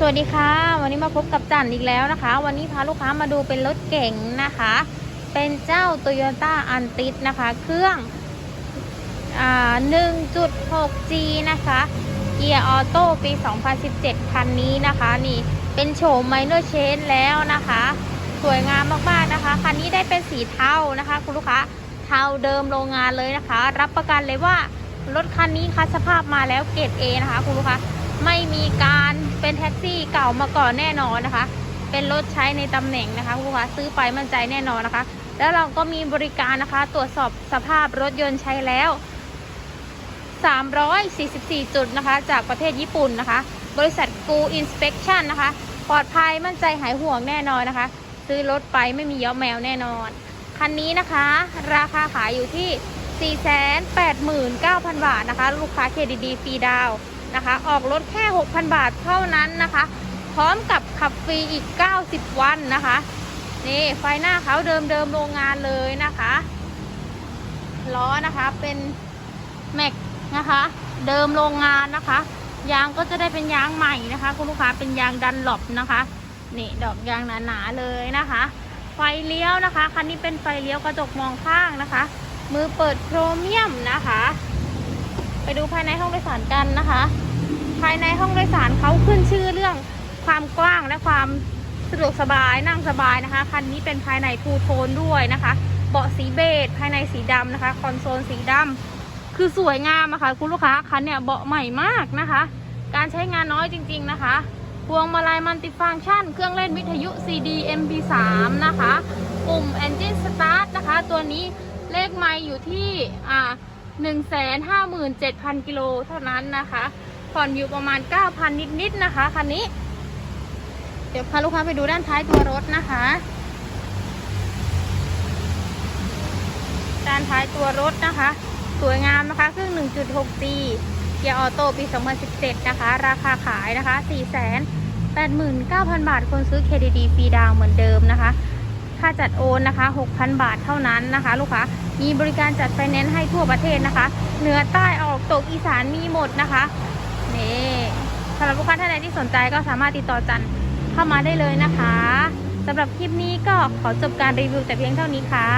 สวัสดีค่ะ วันนี้มาพบกับจันอีกแล้วนะคะ วันนี้พาลูกค้ามาดูเป็นรถเก๋งนะคะ เป็นเจ้า Toyota a n t i s นะคะ เครื่องอ่า 1.6G นะคะ เกียร์ออโต้ปี 2017 คันนี้นะคะ นี่เป็นโฉม minor change แล้วนะคะ สวยงามมากๆนะคะ คันนี้ได้เป็นสีเทานะคะ คุณลูกค้าเทาเดิมโรงงานเลยนะคะ รับประกันเลยว่ารถคันนี้คัดสภาพมาแล้วเกรด A นะคะ คุณลูกค้าไม่มีการ เป็นแท็กซี่เก่ามาก่อนแน่นอนนะคะ เป็นรถใช้ในตำแหน่งนะคะคุณลูกค้าซื้อไปมั่นใจแน่นอนนะคะ แล้วเราก็มีบริการนะคะ ตรวจสอบสภาพรถยนต์ใช้แล้ว 344 จุดนะคะ จากประเทศญี่ปุ่นนะคะ บริษัทกูอินสเป t ชันนะคะ ปลอดภัยมั่นใจหายห่วงแน่นอนนะคะ ซื้อรถไปไม่มีย้อมแมวแน่นอน คันนี้นะคะ ราคาขายอยู่ที่ 489,000 บาทนะคะ ลูกค้าเครดิตดีฟรีดาวน์ นะคะ ออกรถแค่ 6,000 บาทเท่านั้นนะคะ พร้อมกับขับฟรีอีก 90 วันนะคะ นี่ไฟหน้าเขาเดิมเดิมโรงงานเลยนะคะล้อนะคะเป็นแม็กนะคะ เดิมโรงงานนะคะ ยางก็จะได้เป็นยางใหม่นะคะ คุณลูกค้าเป็นยางดันหลบนะคะนี่ดอกยางหนาๆเลยนะคะ ไฟเลี้ยวนะคะคันนี้เป็นไฟเลี้ยวกระจกมองข้างนะคะ มือเปิดโครเมียมนะคะ ไปดูภายในห้องโดยสารกันนะคะ ภายในห้องโดยสารเขาขึ้นชื่อเรื่องความกว้างและความสะดวกสบายนั่งสบายนะคะ คันนี้เป็นภายในทูโทนด้วยนะคะ เบาะสีเบจภายในสีดำนะคะ คอนโซลสีดำคือสวยงามอะค่ะคุณลูกค้าคันเนี่ยเบาะใหม่มากนะคะ การใช้งานน้อยจริง ๆนะคะพวงมาลัยมัลติฟังก์ชัน เครื่องเล่นวิทยุ CD MP3 นะคะปุ่ม Engine Start นะคะ ตัวนี้เลขไมล์อยู่ที่อ่า157,000 กิโลเท่านั้นนะคะ ผ่อนอยู่ประมาณ 9,000 นิดๆนะคะคันนี้ เดี๋ยวพาลูกค้าไปดูด้านท้ายตัวรถนะคะ ด้านท้ายตัวรถนะคะ สวยงามนะคะเครื่อง 1.6G เกียร์ออโต้ปี 2017 นะคะ ราคาขายนะคะ 489,000 บาท คนซื้อ KDD ฟรีดาวเหมือนเดิมนะคะ ค่าจัดโอนนะคะ 6,000 บาทเท่านั้นนะคะ ลูกค้า มีบริการจัดไฟแนนซ์ให้ทั่วประเทศนะคะ เหนือใต้ออกตกอีสานมีหมดนะคะ หรับลูกค้าท่านใดที่สนใจก็สามารถติดต่อจันเข้ามาได้เลยนะคะสำหรับคลิปนี้ก็ขอจบการรีวิวแต่เพียงเท่านี้ค่ะ